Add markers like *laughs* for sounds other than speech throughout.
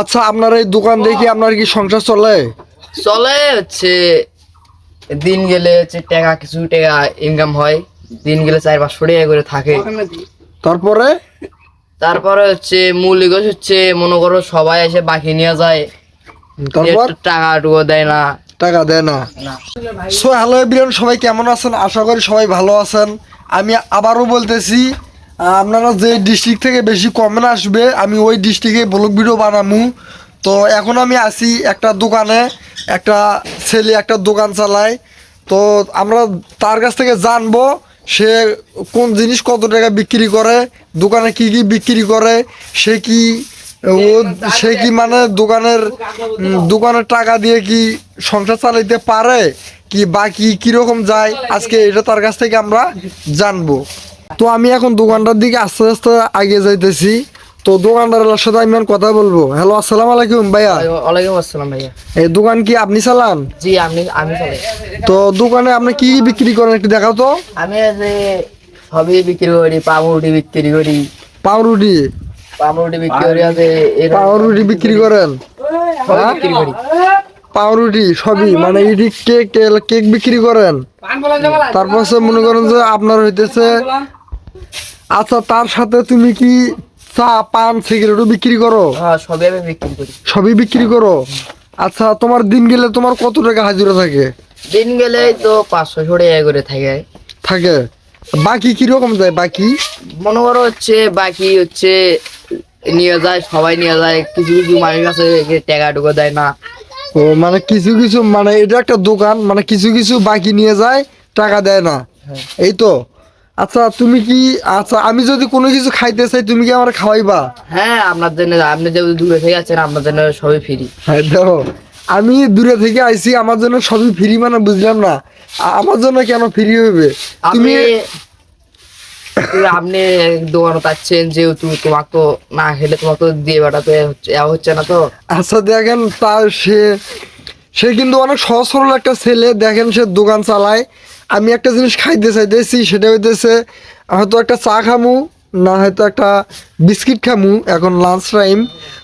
আচ্ছা আপনার এই দোকান দেখে আপনার কি সংসার চলে? চলে হচ্ছে দিন গেলে হচ্ছে টাকা কিছু টাকা ইনকাম হয়। দিন গেলে চার পাঁচশো টাকা করে থাকে। তারপরে? তারপরে হচ্ছে মূল্য হচ্ছে মনে করো সবাই এসে বাকি নিয়ে যায়। তারপর? টাকা টুকু দেয় না। টাকা দেয় না। সো হ্যালো এভরিওয়ান সবাই কেমন আছেন? আশা করি সবাই ভালো আছেন। আমি আবারও বলতেছি আপনারা যে ডিস্ট্রিক্ট থেকে বেশি কমেন্ট আসবে, আমি ওই ডিস্ট্রিক্টে ব্লগ ভিডিও বানামু। তো এখন আমি আছি একটা দোকানে, একটা ছেলে একটা দোকান চালায়। তো আমরা তার কাছ থেকে জানব সে কোন জিনিস কত টাকা বিক্রি করে, দোকানে কি কি বিক্রি করে, সে কি, ও, সে কি মানে দোকানের দোকানের টাকা দিয়ে কি সংসার চালাইতে পারে, কি বাকি কীরকম যায়, আজকে এটা তার কাছ থেকে আমরা জানব। তো আমি এখন দোকানটার দিকে আস্তে আস্তে আগে যাইতেছি। তো দোকানদারের সাথে আমি কথা বলব। হ্যালো আসসালাম আলাইকুম ভাইয়া। ওয়ালাইকুম আসসালাম ভাইয়া। এই দোকান কি আপনি চালান? জি আমি আমি চলে তো দোকানে আপনি কি কি বিক্রি করেন একটু দেখাও তো। আমি যে সবই বিক্রি করি পাউরুটি বিক্রি করি। পাউরুটি? পাউরুটি বিক্রি করি আছে পাউরুটি বিক্রি করেন? সবই বিক্রি করি। পাউরুটি সবই মানে ইডি কেক কেক বিক্রি করেন। তারপর মনে করেন যে আপনার হইতেছে আচ্ছা তার সাথে তুমি কি চা পান সিগারেটও বিক্রি করো? হ্যাঁ সবই আমি বিক্রি করি। সবই বিক্রি করো? আচ্ছা তোমার দিন গেলে তোমার কত টাকা হাজিরা থাকে? দিন গেলে তো পাঁচশো টাকা করে থাকে। থাকে? বাকি কীরকম যায় বাকি? মনে করো হচ্ছে বাকি হচ্ছে নিয়ে যায় সবাই নিয়ে যায় কিছু কিছু মানুষ আছে টাকা টুকু দেয় না। ও মানে কিছু কিছু মানে এটা একটা দোকান মানে কিছু কিছু বাকি নিয়ে যায় টাকা দেয় না। হ্যাঁ। এই তো? আচ্ছা তুমি কি আচ্ছা আমি যদি কোনো কিছু খাইতে চাই তুমি কি আমার খাওয়াইবা? হ্যাঁ আপনার জন্য আপনি যেহেতু দূরে থেকে আছেন আপনার জন্য সবই ফ্রি হ্যাঁ দেখো আমি দূরে থেকে আইছি আমার জন্য সবই ফ্রি মানে বুঝলাম না। আমার জন্য কেন ফ্রি হবে তুমি আপনি দোকানে পাচ্ছেন যেহেতু তোমাকে তো না খেলে তোমাকে তো দিয়ে বেড়াতে হচ্ছে হচ্ছে না তো? আচ্ছা দেখেন তার সে সে কিন্তু অনেক সহজ সরল একটা ছেলে। দেখেন সে দোকান চালায়। আমি একটা জিনিস খাইতে চাইতেছি সেটা হইতেছে হয়তো একটা চা খামু না হয়তো একটা বিস্কিট খামু এখন লাঞ্চ টাইম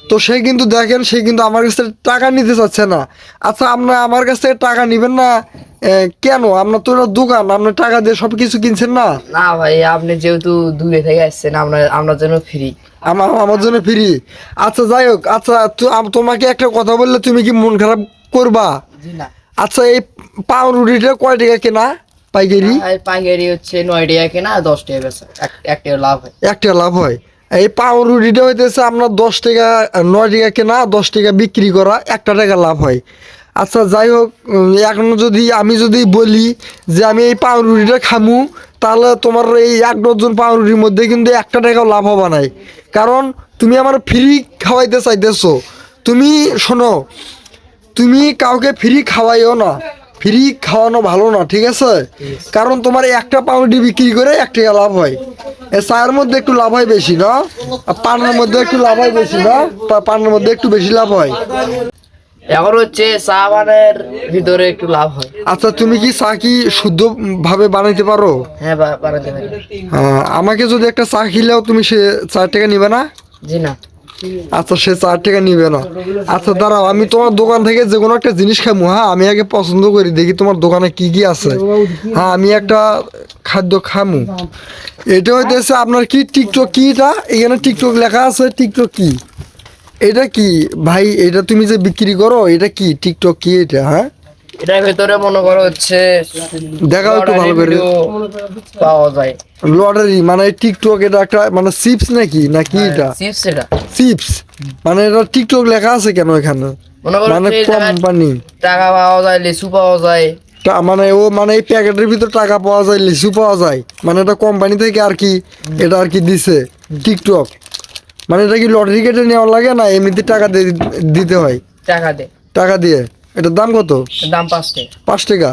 তো সে কিন্তু দেখেন সে কিন্তু আমার কাছ থেকে টাকা নিতে চাচ্ছে না। আচ্ছা আপনার আমার কাছ থেকে টাকা নেবেন না? কেন? আপনার তো এটা দোকান আপনার টাকা দিয়ে সব কিছু কিনছেন না? না ভাই আপনি যেহেতু দূরে থেকে আসছেন আপনার আপনার জন্য ফ্রি আমার আমার জন্য ফ্রি আচ্ছা যাই হোক আচ্ছা তোমাকে একটা কথা বললে তুমি কি মন খারাপ করবা? আচ্ছা এই পাউরুটিটা কয় টাকা কেনা? পাইকারি? পাইকারি হচ্ছে নয় টাকা কেনা দশ টাকা বেচা। এক- এক টাকা লাভ হয়। একটা লাভ হয়। এই পাউরুটিটা হইতেছে আপনার দশ টাকা নয় টাকা কেনা দশ টাকা বিক্রি করা একটা টাকা লাভ হয়। আচ্ছা যাই হোক এখন যদি আমি যদি বলি যে আমি এই পাউরুটিটা খামু তাহলে তোমার এই এক ডজন পাউরুটির মধ্যে কিন্তু একটা টাকাও লাভ হবে নাই। কারণ তুমি আমার ফ্রি খাওয়াইতে চাইতেছো। তুমি শোনো তুমি কাউকে ফ্রি খাওয়াইও না। ফ্রি খাওয়ানো ভালো না ঠিক আছে? কারণ তোমার একটা পাউরুটি বিক্রি করে এক টাকা লাভ হয়। চায়ের মধ্যে একটু লাভ হয় বেশি না? আর পানের মধ্যে একটু লাভ হয় বেশি না? পানের মধ্যে একটু বেশি লাভ হয়। এখন হচ্ছে চা বানের ভিতরে একটু লাভ হয়। আচ্ছা তুমি কি চা কি শুদ্ধ ভাবে বানাইতে পারো? হ্যাঁ বা- বানাতে পারি। আমাকে যদি একটা চা খেলেও তুমি সে চার টাকা নিবে না? জি না। আচ্ছা সে চার টাকা নিবে না। আচ্ছা দাঁড়াও, আমি তোমার দোকান থেকে যে কোনো একটা জিনিস খামু হ্যাঁ? আমি আগে পছন্দ করি, দেখি তোমার দোকানে কি কি আছে। হ্যাঁ আমি একটা খাদ্য খামু। এটা হইতেছে আপনার কি টিকটক কি এটা? এখানে টিকটক লেখা আছে টিকটক কি? এটা কি? ভাই, এটা তুমি যে বিক্রি করো, এটা কি? টিকটক কি এটা হ্যাঁ? এটার ভেতরে মনে করো হচ্ছে দেখাও একটু ভালো করে। পাওয়া যায়। লটারি মানে টিকটক এটা একটা মানে চিপস নাকি? না কি এটা? চিপস এটা। চিপস? মানে এটা টিকটক লেখা আছে কেন এখানে? মানে কোম্পানি টাকা পাওয়া যায় লিচু পাওয়া যায়। মানে ও মানে এই প্যাকেটের ভিতর টাকা পাওয়া যায় লিচু পাওয়া যায়। মানে এটা কোম্পানি থেকে আর কি এটা আর কি দিছে টিকটক। মানে এটা কি লটারি কেটে নেওয়া লাগে না এমনিতে টাকা দিয়ে দিতে হয়? টাকা দে টাকা দিয়ে? এটার দাম কত? দাম পাঁচ টাকা। পাঁচ টাকা।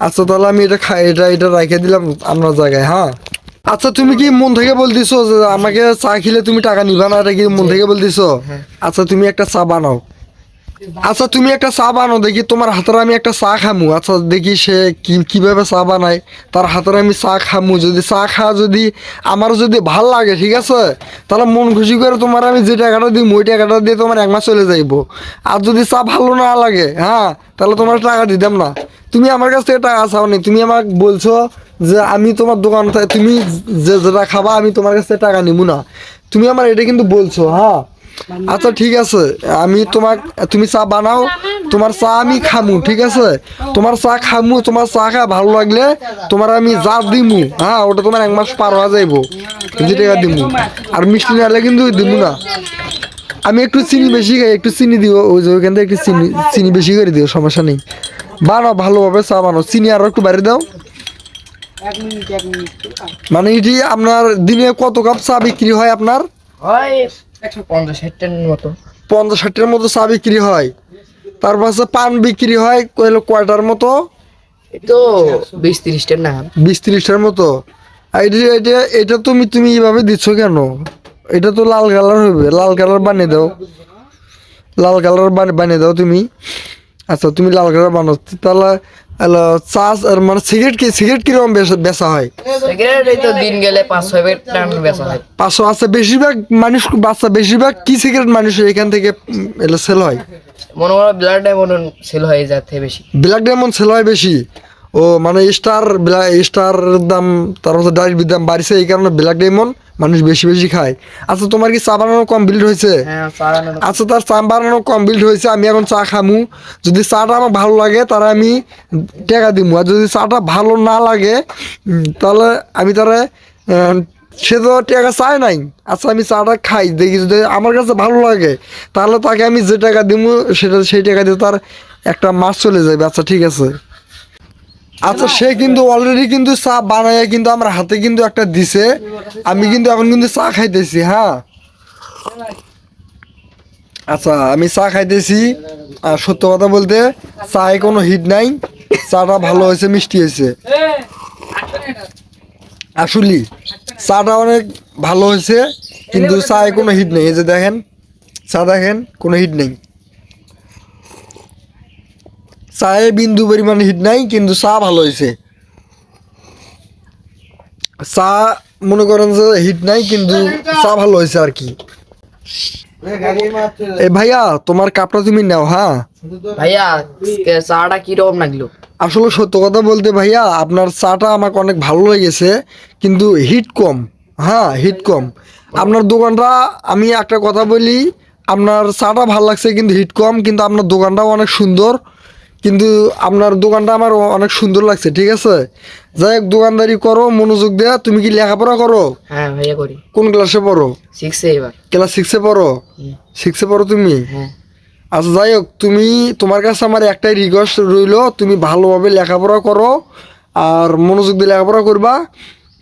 আচ্ছা তাহলে আমি এটা খাই এটা এটা রেখে দিলাম আপনার জায়গায় হ্যাঁ? আচ্ছা তুমি কি মন থেকে বলতেছো যে আমাকে চা খেলে তুমি টাকা নিবা না? এটা কি মন থেকে বলতেছো? আচ্ছা তুমি একটা চা বানাও। আচ্ছা তুমি একটা চা বানাও, দেখি তোমার হাতের আমি একটা চা খামু। আচ্ছা দেখি সে কীভাবে চা বানায়। তার হাতের আমি চা খামু। যদি চা খা, যদি আমার যদি ভালো লাগে, ঠিক আছে? তাহলে মন খুশি করে তোমার আমি যে টাকাটা দিই ওই টাকাটা দিয়ে তোমার এক মাস চলে যাইবো। আর যদি চা ভালো না লাগে হ্যাঁ তাহলে তোমার টাকা দিতাম না। তুমি আমার কাছ থেকে টাকা চাও নি তুমি আমাকে বলছো যে আমি তোমার দোকান তুমি যে যেটা খাবা, আমি তোমার কাছ থেকে টাকা নিব না। তুমি আমার এটা কিন্তু বলছো হ্যাঁ। আচ্ছা ঠিক আছে। আমি তোমাক, তুমি চা বানাও, তোমার চা আমি খামু, ঠিক আছে? তোমার চা খামু, তোমার চা খা ভালো লাগলে তোমার আমি যা দিমু হ্যাঁ ওটা তোমার এক মাস পার হওয়া যাইবো যে টাকা দিমু। আর মিষ্টি না হলে কিন্তু দিমু না। আমি একটু চিনি বেশি খাই, একটু চিনি দিও, ওই যে ওইখান থেকে একটু চিনি চিনি বেশি করে দিও, সমস্যা নেই। বানাও, ভালোভাবে চা বানাও। চিনি আরও একটু বাড়ি দাও। মানে এটি আপনার দিনে কত কাপ চা বিক্রি হয় আপনার? হয় পঞ্চাশ ষাটটার মতো। পঞ্চাশ ষাটের মতো চা বিক্রি হয়। তারপর হচ্ছে পান বিক্রি হয় কইলো কয়টার মতো। তো বিশ তিরিশটার না। বিশ ত্রিশটার মতো এটা এটা তুমি তুমি এইভাবে দিচ্ছ কেন? এটা তো লাল কালার হবে লাল কালার বানিয়ে দাও। লাল কালার বানিয়ে দাও তুমি। আচ্ছা তুমি লাল কালার বানাও। তাহলে আর মানে সিগারেট কি সিগারেট কীরকম বেচা- বেচা হয়? সিগারেট এই তো দিন গেলে পাঁচ ছয় প্যাকেট বেচা হয়। পাঁচশো বেশিরভাগ মানুষ বাচ্চা বেশিরভাগ কি সিগারেট মানুষ এখান থেকে উম, এলো সেল হয়? মনে সেল হয়ে বেশি। ব্ল্যাক ডায়মন্ড সেল হয় বেশি? ও মানে স্টার স্টার দাম তারপর ডাইরেক্ট দাম বাড়ছে এই কারণে ব্ল্যাক ডায়মন্ড। মানুষ বেশি বেশি খায়। আচ্ছা তোমার কি চা বানানো কমপ্লিট হয়েছে? হ্যাঁ আচ্ছা তার চা বানানো কমপ্লিট হয়েছে আমি এখন চা খামু। যদি চাটা আমার ভালো লাগে তারা আমি টাকা দিমু। আর যদি চাটা ভালো না লাগে তাহলে আমি তারা সে তো টাকা চায় নাই। আচ্ছা আমি চাটা খাই দেখি যদি আমার কাছে ভালো লাগে তাহলে তাকে আমি যে টাকা দিমু সেটা সেই টাকা দিয়ে তার একটা মাস চলে যাবে। আচ্ছা ঠিক আছে। আচ্ছা সে কিন্তু অলরেডি কিন্তু চা বানায়, কিন্তু আমার হাতে কিন্তু একটা দিছে। আমি কিন্তু এখন কিন্তু চা খাইতেছি হ্যাঁ। আচ্ছা আমি চা খাইতেছি। আর সত্য কথা বলতে, চায়ে কোনো হিট নাই। চাটা ভালো হয়েছে, মিষ্টি হয়েছে। আসলে, চাটা অনেক ভালো হয়েছে, কিন্তু চায়ে কোনো হিট নেই। এই যে দেখেন, চা দেখেন, কোনো হিট নেই। চায়ে বিন্দু পরিমাণ হিট নাই কিন্তু চা ভালো হয়েছে চা মনে করেন যে হিট নাই কিন্তু চা ভালো হয়েছে আর কি। এ ভাইয়া তোমার কাপটা তুমি নাও হ্যাঁ ভাইয়া চাটা কীরকম লাগল? আসলে সত্য কথা বলতে ভাইয়া আপনার চাটা আমাকে অনেক ভালো লেগেছে কিন্তু হিট কম হ্যাঁ হিট কম। আপনার দোকানটা আমি একটা কথা বলি আপনার চাটা ভালো লাগছে কিন্তু হিট কম কিন্তু আপনার দোকানটাও অনেক সুন্দর। কিন্তু আপনার দোকানটা আমার অনেক সুন্দর লাগছে ঠিক আছে? যাই হোক দোকানদারি করো মনোযোগ দেয়া তুমি কি লেখাপড়া করো? হ্যাঁ ভাইয়া করি। কোন ক্লাসে পড়ো? শিখছে এবার। ক্লাস সিক্সে পড়ো? সিক্সে পড়ো তুমি? হ্যাঁ। আচ্ছা যাই হোক তুমি তোমার কাছে আমার একটাই রিকোয়েস্ট রইল তুমি ভালোভাবে লেখাপড়া করো আর মনোযোগ দিয়ে লেখাপড়া করবা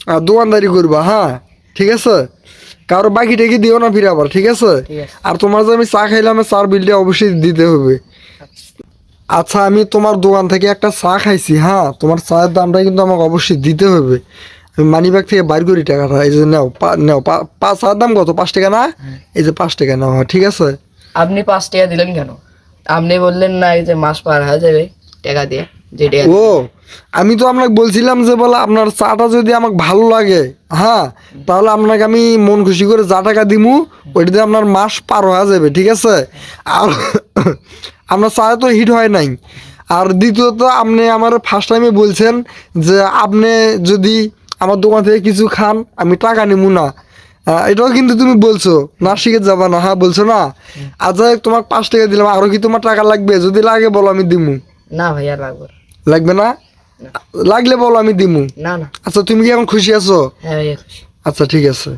আর দোকানদারি করবা হ্যাঁ? ঠিক আছে? কারও বাকি টেকি দিও না ফিরে আবার ঠিক আছে? ঠিক আছে। আর তোমার যে আমি চা খাইলাম চার বিলটা অবশ্যই দিতে হবে। আচ্ছা আমি তোমার দোকান থেকে একটা চা খাইছি হ্যাঁ তোমার চায়ের দামটা কিন্তু আমাকে অবশ্যই দিতে হবে। আমি মানি ব্যাগ থেকে বাইর করি টাকাটা এই যে নাও পা- নাও পা- পা চার দাম কত? পাঁচ টাকা না? এই যে পাঁচ টাকা নাও হ্যাঁ, ঠিক আছে? আপনি পাঁচ টাকা দিলেন কেন? আপনি বললেন না এই যে মাস পার হয়ে যাবে টাকা দিয়ে যে ও আমি তো আপনাকে বলছিলাম যে বলে আপনার চাটা যদি আমাকে ভালো লাগে হ্যাঁ তাহলে আপনাকে আমি মন খুশি করে যা টাকা দিমু ওইটাতে আপনার মাস পার হয়ে যাবে ঠিক আছে? আর *laughs* আপনার চা তো হিট হয় নাই। আর দ্বিতীয়ত আপনি আমার ফার্স্ট টাইমে বলছেন যে আপনি যদি আমার দোকান থেকে কিছু খান আমি টাকা নিবো না। এটাও কিন্তু তুমি বলছো না শিখে যাবা না হ্যাঁ বলছো না? আর যাই হোক, তোমাকে পাঁচ টাকা দিলাম আরও কি তোমার টাকা লাগবে? যদি লাগে বলো আমি দিমু। না ভাইয়া লাগবে লাগবে না? লাগলে বলো আমি দিমু। না না। আচ্ছা তুমি কি এখন খুশি আছো? হ্যাঁ আচ্ছা ঠিক আছে।